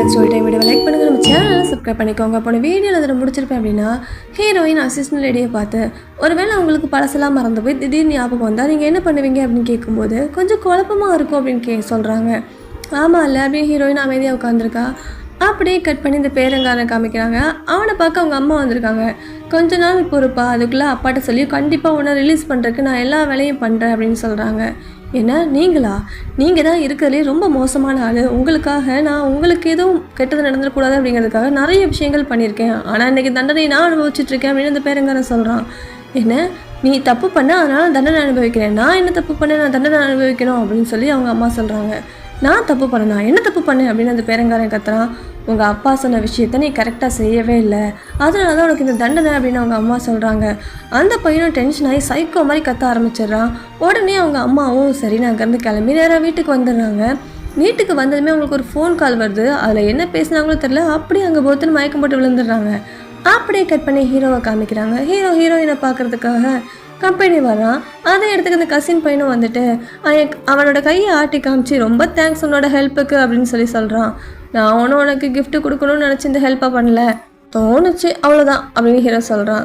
Like சொல்லிட்டு time video like பண்ணுங்கள் நம்ம சேனலை சப்ஸ்கிரைப் பண்ணிக்கோங்க. போன வீடியோவில் அதில் முடிச்சிருப்பேன் அப்படின்னா ஹீரோயின் அசிஸ்டன்ட் லேடியை பார்த்து ஒருவேளை அவங்களுக்கு பழசெல்லாம் மறந்து போய் திடீர்னு ஞாபகம் வந்தால் நீங்கள் என்ன பண்ணுவீங்க? அப்படின்னு கேட்கும்போது கொஞ்சம் குழப்பமாக இருக்கும் அப்படின்னு கே சொல்கிறாங்க ஆமாம் இல்லை அப்படின்னு ஹீரோயின் அமைதியாக உட்காந்துருக்கா அப்படியே கட் பண்ணி இந்த பேரங்காரனை காமிக்கிறாங்க. அவனை பார்க்க அவங்க அம்மா வந்திருக்காங்க. கொஞ்ச நாள் பொறுப்பா அதுக்குள்ளே அப்பாட்ட சொல்லி கண்டிப்பாக உன்னை ரிலீஸ் பண்ணுறதுக்கு நான் எல்லா வேலையும் பண்ணுறேன் அப்படின்னு சொல்கிறாங்க என்ன நீங்களா? நீங்கள் தான் இருக்கிறதுலே ரொம்ப மோசமான ஆள். உங்களுக்காக நான் உங்களுக்கு எதுவும் கெட்டது நடந்துடக்கூடாது அப்படிங்கிறதுக்காக நிறைய விஷயங்கள் பண்ணியிருக்கேன். ஆனால் இன்றைக்கி தண்டனை நான் அனுபவிச்சிட்ருக்கேன் அப்படின்னு அந்த பேரங்காரன் சொல்கிறான் என்ன? நீ தப்பு பண்ண அதனால் தண்டனை அனுபவிக்கிறேன். நான் என்ன தப்பு பண்ண? நான் தண்டனை அனுபவிக்கணும் அப்படின்னு சொல்லி அவங்க அம்மா சொல்கிறாங்க நான் தப்பு பண்ணனா? என்ன தப்பு பண்ணேன் அப்படின்னு அந்த பேரங்காரன் கத்துறான். உங்கள் அப்பா சொன்ன விஷயத்த நீ கரெக்டாக செய்யவே இல்லை. அதனால தான் உனக்கு இந்த தண்டனை அப்படின்னு அவங்க அம்மா சொல்கிறாங்க அந்த பையனும் டென்ஷன் ஆகி சைக்கோ மாதிரி கத்த ஆரம்பிச்சிடுறான். உடனே அவங்க அம்மாவும் சரி நான் அங்கேருந்து கிளம்பி நேராக வீட்டுக்கு வந்துடுறாங்க. வீட்டுக்கு வந்ததுமே அவங்களுக்கு ஒரு ஃபோன் கால் வருது. அதில் என்ன பேசுனாங்களோ தெரில அப்படியே அங்கே போத்துன்னு மயக்கம் போட்டு விழுந்துடுறாங்க. அப்படியே கட் பண்ணி ஹீரோவை காமிக்கிறாங்க. ஹீரோ ஹீரோயினை பார்க்கறதுக்காக கம்பெனி வரான் அதை இடத்துக்கு அந்த கசின் பையனும் வந்துட்டு அவன் அவனோட கையை ஆட்டி காமிச்சு ரொம்ப தேங்க்ஸ் உன்னோட ஹெல்ப்புக்கு அப்படின்னு சொல்லி சொல்கிறான் நான் ஒன்றும் உனக்கு கிஃப்ட் கொடுக்கணும்னு நினச்சி இந்த ஹெல்ப்பை பண்ணல. தோணுச்சு அவ்வளோதான் அப்படின்னு ஹீரோ சொல்கிறான்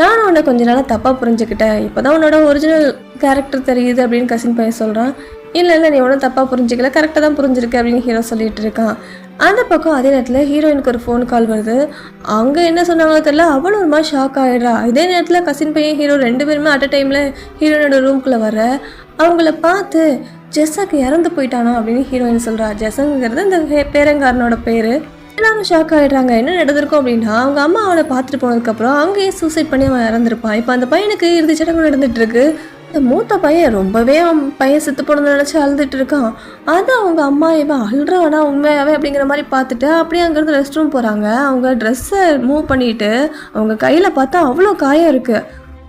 நானும் உன்னை கொஞ்ச நாளாக தப்பாக புரிஞ்சுக்கிட்டேன். இப்போ தான் உன்னோட ஒரிஜினல் கேரக்டர் தெரியுது அப்படின்னு கசின் பையன் சொல்கிறான் இல்லை இல்லை நீ ஒன்றும் தப்பாக புரிஞ்சிக்கல. கரெக்டாக தான் புரிஞ்சிருக்கு அப்படின்னு ஹீரோ சொல்லிட்டு இருக்கான். அந்த பக்கம் அதே நேரத்தில் ஹீரோயினுக்கு ஒரு ஃபோன் கால் வருது. அவங்க என்ன சொன்னாங்களோ தெரியல. அவளும் ஒரு மாதிரி ஷாக் ஆகிடுறா இதே நேரத்தில் கசின் பையன் ஹீரோ ரெண்டு பேருமே அட் அ டைமில் ஹீரோயினோட ரூம்குள்ளே வர அவங்கள பார்த்து ஜெஸ்ஸாக்கு இறந்து போயிட்டானா? அப்படின்னு ஹீரோயின் சொல்கிறா ஜெஸ்ஸுங்கிறது இந்த ஹே- பேரங்காரனோட பேர். எல்லாரும் ஷாக் ஆகிடுறாங்க என்ன நடந்திருக்கும் அப்படின்னா அவங்க அம்மா அவனை பார்த்துட்டு போனதுக்கப்புறம் அங்கேயே சூசைட் பண்ணி அவன் இறந்துருப்பான். இப்போ அந்த பையனுக்கு இறுதி சடங்கு நடந்துட்டு இருக்கு. இந்த மூத்த பையன் ரொம்பவே அவன் பையன் செத்து போனதை நினச்சி அழுதுட்டு இருக்கான். அது அவங்க அம்மா இவன் அழுறானா உண்மையாகவே அப்படிங்கிற மாதிரி பார்த்துட்டு அப்படியே அங்கேருந்து ரெஸ்ட் ரூம் போகிறாங்க அவங்க ட்ரெஸ்ஸை மூவ் பண்ணிட்டு அவங்க கையில் பார்த்தா அவ்வளோ காயம் இருக்குது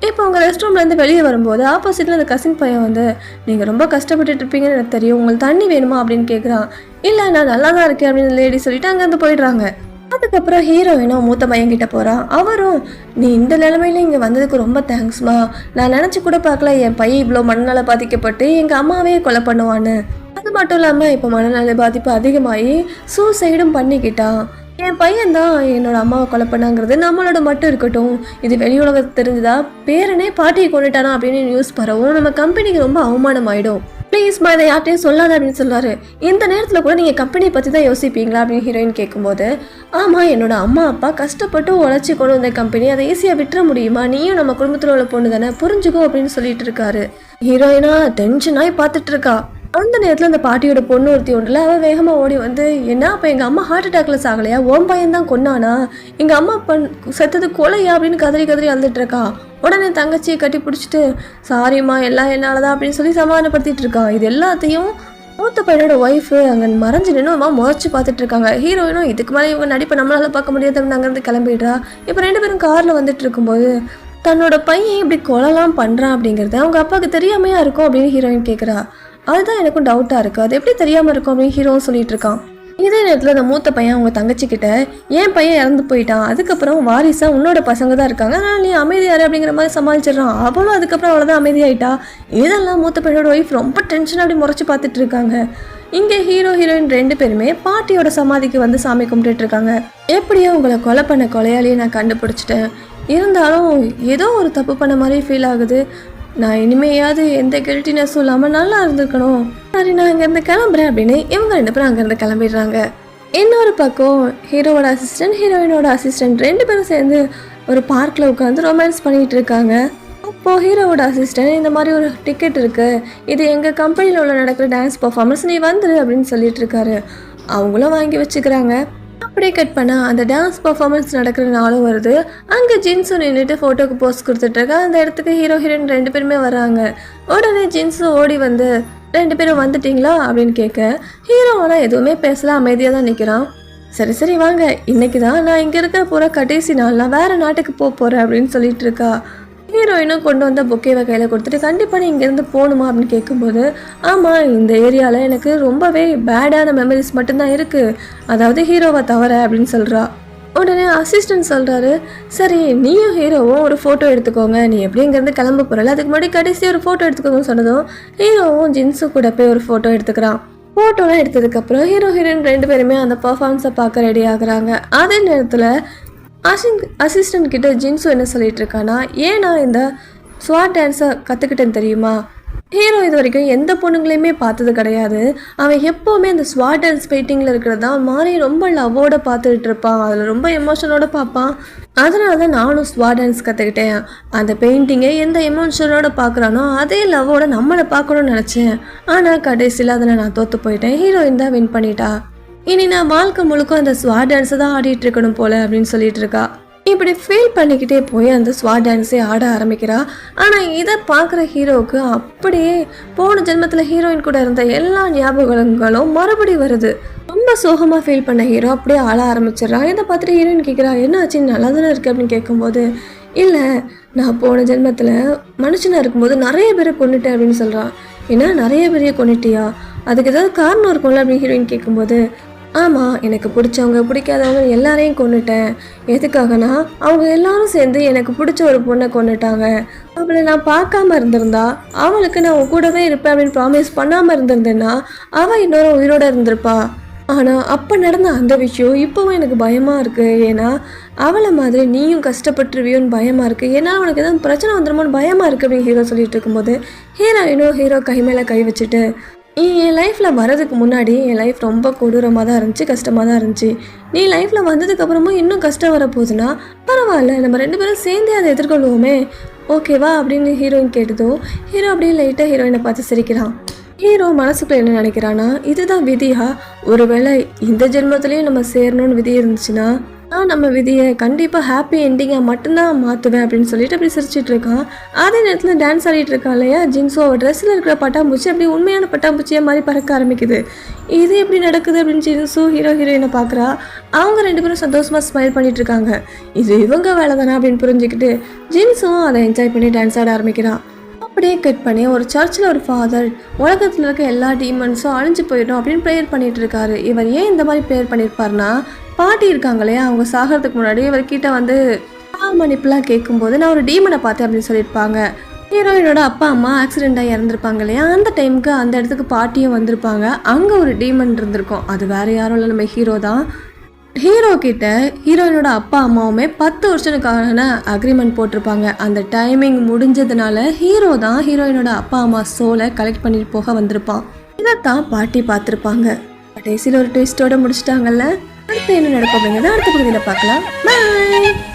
இப்போ அவங்க ரெஸ்ட் ரூம்லேருந்து வெளியே வரும்போது ஆப்போசிட்டில் அந்த கசின் பையன் வந்து நீங்கள் ரொம்ப கஷ்டப்பட்டுட்டு இருப்பீங்கன்னு எனக்கு தெரியும். உங்களுக்கு தண்ணி வேணுமா? அப்படின்னு கேட்குறான் இல்லை நான் நல்லா தான் இருக்கேன் அப்படின்னு லேடி சொல்லிட்டு அங்கேருந்து போயிடுறாங்க. அதுக்கப்புறம் ஹீரோயினும் மூத்த பையன் கிட்ட போகிறான் அவரும் நீ இந்த நிலமையில இங்கே வந்ததுக்கு ரொம்ப தேங்க்ஸ்மா நான் நினச்சி கூட பார்க்கல என் பையன் இவ்வளோ மனநல பாதிக்கப்பட்டு எங்கள் அம்மாவே கொலை பண்ணுவான்னு. அது மட்டும் இல்லாமல் இப்போ மனநல பாதிப்பு அதிகமாகி சூசைடும் பண்ணிக்கிட்டான். என் பையன் தான் என்னோட அம்மாவை கொலை பண்ணாங்கிறது. நம்மளோட மட்டும் இருக்கட்டும். இது வெளி தெரிஞ்சுதா? பேரனே பாட்டியை கொண்டுட்டானா அப்படின்னு நியூஸ் பரவும். நம்ம கம்பெனிக்கு ரொம்ப அவமானம் ஆயிடும் ப்ளீஸ்மா இதை யார்ட்டையும் சொல்லாத அப்படின்னு சொல்லுவார் இந்த நேரத்தில் கூட நீங்கள் கம்பெனியை பற்றி தான் யோசிப்பீங்களா அப்படின்னு ஹீரோயின் கேட்கும்போது ஆமாம் என்னோட அம்மா அப்பா கஷ்டப்பட்டு உழைச்சி கொண்டு வந்த கம்பெனி அதை ஈஸியாக விட்டுற முடியுமா? நீயும் நம்ம குடும்பத்தில் உள்ள பொண்ணு தானே? புரிஞ்சுக்கோ அப்படின்னு சொல்லிட்டு இருக்காரு. ஹீரோயினா டென்ஷனாகி பார்த்துட்டு இருக்கா. அந்த நேரத்தில் அந்த பாட்டியோட பொண்ணு ஒருத்தி ஒன்றில் அவள் வேகமாக ஓடி வந்து என்ன? அப்போ எங்கள் அம்மா ஹார்ட் அட்டாக்ல சாகலையா? ஓம் பையன் தான் கொன்னானா? எங்கள் அம்மா பண் செத்தது கொலையா? அப்படின்னு கதறி கதறி அழுதுட்டு இருக்கா. உடனே தங்கச்சியை கட்டி பிடிச்சிட்டு சாரிம்மா எல்லாம் என்னால் தான் அப்படின்னு சொல்லி சமாதானப்படுத்திட்டு இருக்கா. இது எல்லாத்தையும் மூத்த பையனோட ஒய்ஃபு அங்கே மறைஞ்சு நின்று அம்மா முறைச்சி பார்த்துட்டு இருக்காங்க. ஹீரோயினும் இதுக்கு மேலே இவங்க நடிப்பை நம்மளால பார்க்க முடியாது அப்படின்னு அங்கேருந்து கிளம்பிடுறா. இப்போ ரெண்டு பேரும் காரில் வந்துட்டு இருக்கும்போது தன்னோட பையன் இப்படி கொலைலாம் பண்ணுறான் அப்படிங்கிறது அவங்க அப்பாவுக்கு தெரியாமையா இருக்கும் அப்படின்னு ஹீரோயின் கேட்குறா அதுதான் எனக்கும் டவுட்டாக இருக்குது அது எப்படி தெரியாமல் இருக்கும் அப்படின்னு ஹீரோன்னு சொல்லிட்டு இருக்கான். இதே நேரத்தில் அந்த மூத்த பையன் அவங்க தங்கச்சி கிட்ட என் பையன் இறந்து போயிட்டான். அதுக்கப்புறம் வாரிசா உன்னோட பசங்க தான் இருக்காங்க. அதனால் நீ அமைதியாரு அப்படிங்கிற மாதிரி சமாளிச்சிடுறான். அவளும் அதுக்கப்புறம் அவ்வளோதான் அமைதியாயிட்டா. இதெல்லாம் மூத்த பையனோட ஒய்ஃப் ரொம்ப டென்ஷன் அப்படி முறைச்சி பார்த்துட்டு இருக்காங்க. இங்கே ஹீரோ ஹீரோயின் ரெண்டு பேருமே பாட்டியோட சமாதிக்கு வந்து சாமி கும்பிட்டுட்டு இருக்காங்க. எப்படியோ உங்களை கொலை பண்ண கொலையாளியை நான் கண்டுபிடிச்சிட்டேன். இருந்தாலும் ஏதோ ஒரு தப்பு பண்ண மாதிரி ஃபீல் ஆகுது. நான் இனிமையாவது எந்த கில்ட்டினஸும் இல்லாமல் நல்லா இருந்திருக்கணும். சரி நான் அங்கேருந்து கிளம்புறேன் அப்படின்னு இவங்க ரெண்டு பேரும் அங்கேருந்து கிளம்பிடுறாங்க. இன்னொரு பக்கம் ஹீரோவோட அசிஸ்டன்ட் ஹீரோயினோட அசிஸ்டன்ட் ரெண்டு பேரும் சேர்ந்து ஒரு பார்க்கில் உட்காந்து ரொமான்ஸ் பண்ணிகிட்டு இருக்காங்க. அப்போது ஹீரோவோட அசிஸ்டன்ட் இந்த மாதிரி ஒரு டிக்கெட் இருக்குது இது எங்கள் கம்பெனியில் உள்ள நடக்கிற டான்ஸ் பர்ஃபார்மன்ஸ் நீ வந்துரு அப்படின்னு சொல்லிட்டு இருக்காரு. அவங்களும் வாங்கி வச்சுக்கிறாங்க. அப்படியே கட் பண்ணா அந்த டான்ஸ் பர்ஃபார்மன்ஸ் நடக்கிற நாளும் வருது. அங்கே ஜின்ஸும் நின்றுட்டு ஃபோட்டோக்கு போஸ்ட் கொடுத்துட்ருக்கா அந்த இடத்துக்கு ஹீரோ ஹீரோயின் ரெண்டு பேருமே வராங்க. உடனே ஜின்ஸும் ஓடி வந்து ரெண்டு பேரும் வந்துட்டீங்களா? அப்படின்னு கேட்க ஹீரோ ஆனால் எதுவுமே பேசல அமைதியாக தான் நிற்கிறான் சரி சரி வாங்க. இன்னைக்கு தான் நான் இங்கே இருக்கிற பூரா கடைசி நாள் நான் வேறு நாட்டுக்கு போக போகிறேன் அப்படின்னு சொல்லிட்டு இருக்கா. ஹீரோயினும் கொண்டு வந்த பொக்கேவை கையில் கொடுத்துட்டு கண்டிப்பாக நீ இங்கேருந்து போகணுமா? அப்படின்னு கேட்கும்போது ஆமாம் இந்த ஏரியாவில் எனக்கு ரொம்பவே பேடான மெமரிஸ் மட்டும்தான் இருக்குது அதாவது ஹீரோவை தவிர அப்படின்னு சொல்கிறா உடனே அசிஸ்டன்ட் சொல்கிறாரு சரி நீயும் ஹீரோவும் ஒரு ஃபோட்டோ எடுத்துக்கோங்க. நீ எப்படி இங்கேருந்து கிளம்ப போகிறல அதுக்கு முன்னாடி கடைசி ஒரு ஃபோட்டோ எடுத்துக்கோங்கன்னு சொன்னதும் ஹீரோவும் ஜின்ஸு கூட போய் ஒரு ஃபோட்டோ எடுத்துக்கிறான். ஃபோட்டோலாம் எடுத்ததுக்கப்புறம் ஹீரோ ஹீரோயின் ரெண்டு பேருமே அந்த பர்ஃபார்மன்ஸை பார்க்க ரெடி ஆகுறாங்க. அதே நேரத்தில் அசிங் அசிஸ்டன்ட் கிட்ட ஜின்சு என்ன சொல்லிட்டு இருக்கானா ஏன் நான் இந்த ஸ்வாட் டான்ஸை கற்றுக்கிட்டேன்னு தெரியுமா? ஹீரோ இது வரைக்கும் எந்த பொண்ணுங்களையுமே பார்த்தது கிடையாது. அவன் எப்போவுமே அந்த ஸ்வாட் டான்ஸ் பெயிண்டிங்கில் இருக்கிறதா மாறி ரொம்ப லவ்வோட பார்த்துட்டு இருப்பான். அதில் ரொம்ப எமோஷனோட பார்ப்பான். அதனால தான் நானும் ஸ்வாட் டான்ஸ் கற்றுக்கிட்டேன் அந்த பெயிண்டிங்கை எந்த எமோஷனோட பார்க்குறானோ அதே லவ்வோட நம்மளை பார்க்கணும்னு நினச்சேன். ஆனால் கடைசியில் அதில் நான் தோற்று போயிட்டேன். ஹீரோயின் தான் வின் பண்ணிட்டா. இனி நான் வாழ்க்கை முழுக்க அந்த ஸ்வா டான்ஸை தான் ஆடிட்டு இருக்கணும் போல அப்படின்னு சொல்லிட்டு இருக்கா இப்படி ஃபீல் பண்ணிக்கிட்டே போய் அந்த ஸ்வா டான்ஸே ஆட ஆரம்பிக்கிறா. ஆனால் இதை பார்க்குற ஹீரோவுக்கு அப்படியே போன ஜென்மத்தில் ஹீரோயின் கூட இருந்த எல்லா ஞாபகங்களும் மறுபடி வருது. ரொம்ப சோகமாக ஃபீல் பண்ண ஹீரோ அப்படியே ஆள ஆரம்பிச்சிடறா. இதை பார்த்துட்டு ஹீரோயின் கேட்குறா என்ன ஆச்சு நல்லா தானே இருக்கு? அப்படின்னு கேட்கும்போது இல்லை நான் போன ஜென்மத்தில் மனுஷனாக இருக்கும்போது நிறைய பேரை கொண்டுட்டேன் அப்படின்னு சொல்கிறான் ஏன்னா நிறைய பேரையே கொண்டுட்டியா அதுக்கு ஏதாவது காரணம் இருக்கும்ல? அப்படின்னு ஹீரோயின் கேட்கும்போது ஆமாம் எனக்கு பிடிச்சவங்க பிடிக்காதவங்க எல்லாரையும் கொண்டுட்டேன் எதுக்காகனா அவங்க எல்லாரும் சேர்ந்து எனக்கு பிடிச்ச ஒரு பொண்ணை கொண்டுட்டாங்க அவளை நான் பார்க்காம இருந்திருந்தா அவளுக்கு நான் உன் கூடவே இருப்பேன் அப்படின்னு ப்ராமிஸ் பண்ணாமல் இருந்திருந்தேன்னா அவள் இன்னொரு உயிரோட இருந்திருப்பா. ஆனால் அப்போ நடந்த அந்த விஷயம் இப்போவும் எனக்கு பயமாக இருக்குது ஏன்னா அவளை மாதிரி நீயும் கஷ்டப்பட்டுருவியோன்னு பயமாக இருக்குது ஏன்னா அவனுக்கு எதாவது பிரச்சனை வந்துருமோன்னு பயமாக இருக்குது அப்படின்னு ஹீரோ சொல்லிட்டு இருக்கும்போது ஹீரோயினும் ஹீரோ கை மேலே கை வச்சுட்டு என் லைஃப்பில் வரதுக்கு முன்னாடி என் லைஃப் ரொம்ப கொடூரமாக தான் இருந்துச்சு கஷ்டமாக தான் இருந்துச்சு. நீ லைஃப்பில் வந்ததுக்கப்புறமும் இன்னும் கஷ்டம் வரப்போகுதுன்னா பரவாயில்ல நம்ம ரெண்டு பேரும் சேர்ந்தே அதை எதிர்கொள்வோமே. ஓகேவா அப்படின்னு ஹீரோயின் கேட்டதோ ஹீரோ அப்படியே லைட்டாக ஹீரோயினை பார்த்து சிரிக்கிறான். ஹீரோ மனசுக்குள்ள என்ன நினைக்கிறான்னா இதுதான் விதியா? ஒருவேளை இந்த ஜென்மத்துலேயும் நம்ம சேரணும்னு விதி இருந்துச்சுன்னா நான் நம்ம விதியை கண்டிப்பாக ஹாப்பி எண்டிங்காக மட்டும்தான் மாற்றுவேன் அப்படின்னு சொல்லிட்டு அப்படி சிரிச்சிட்டு இருக்கான். அதே நேரத்தில் டான்ஸ் ஆடிட்டு இருக்கா இல்லையா? ஜின்ஸோ அவள் ட்ரெஸ்ஸில் இருக்கிற பட்டாம்பூச்சி அப்படி உண்மையான பட்டாம்பூச்சியாக மாதிரி பறக்க ஆரம்பிக்குது. இது எப்படி நடக்குது அப்படின்னு ஜின்ஸோ ஹீரோ ஹீரோயினை பார்க்குறா அவங்க ரெண்டு பேரும் சந்தோஷமாக ஸ்மைல் பண்ணிட்டு இருக்காங்க. இது இவங்க வேலை தானே அப்படின்னு புரிஞ்சுக்கிட்டு ஜின்ஸும் அதை என்ஜாய் பண்ணி டான்ஸ் ஆட ஆரம்பிக்கிறான். அப்படியே கட் பண்ணி ஒரு சர்ச்சில் ஒரு ஃபாதர் உலகத்தில் இருக்க எல்லா டீமன்ஸும் அழிஞ்சு போயிடும் அப்படின்னு ப்ரேயர் பண்ணிட்டு இருக்காரு. இவர் ஏன் இந்த மாதிரி ப்ரேயர் பண்ணியிருப்பாருன்னா பாட்டி இருக்காங்களே அவங்க சாகிறதுக்கு முன்னாடி இவர்கிட்ட வந்து பால் மன்னிப்புலாம் கேட்கும்போது நான் ஒரு டீமனை பார்த்தேன் அப்படின்னு சொல்லியிருப்பாங்க. ஹீரோயினோட அப்பா அம்மா ஆக்சிடென்ட் ஆகி இறந்துருப்பாங்க இல்லையா அந்த டைமுக்கு அந்த இடத்துக்கு பாட்டியும் வந்திருப்பாங்க. அங்கே ஒரு டீமன் இருந்திருக்கும். அது வேறு யாரும் இல்லை நம்ம ஹீரோ தான். ஹீரோ கிட்ட ஹீரோயினோட அப்பா அம்மாவுமே பத்து வருஷத்துக்கான அக்ரிமெண்ட் போட்டிருப்பாங்க. அந்த டைமிங் முடிஞ்சதுனால ஹீரோ தான் ஹீரோயினோட அப்பா அம்மா சோலை கலெக்ட் பண்ணிட்டு போக வந்திருப்பான். இதைத்தான் பாட்டி பார்த்துருப்பாங்க. கடைசியில் ஒரு ட்விஸ்டோட முடிச்சிட்டாங்கல்ல? அடுத்து என்ன நடக்கும் அப்படிங்கிறத அடுத்த பகுதியில் பார்க்கலாம். பாய்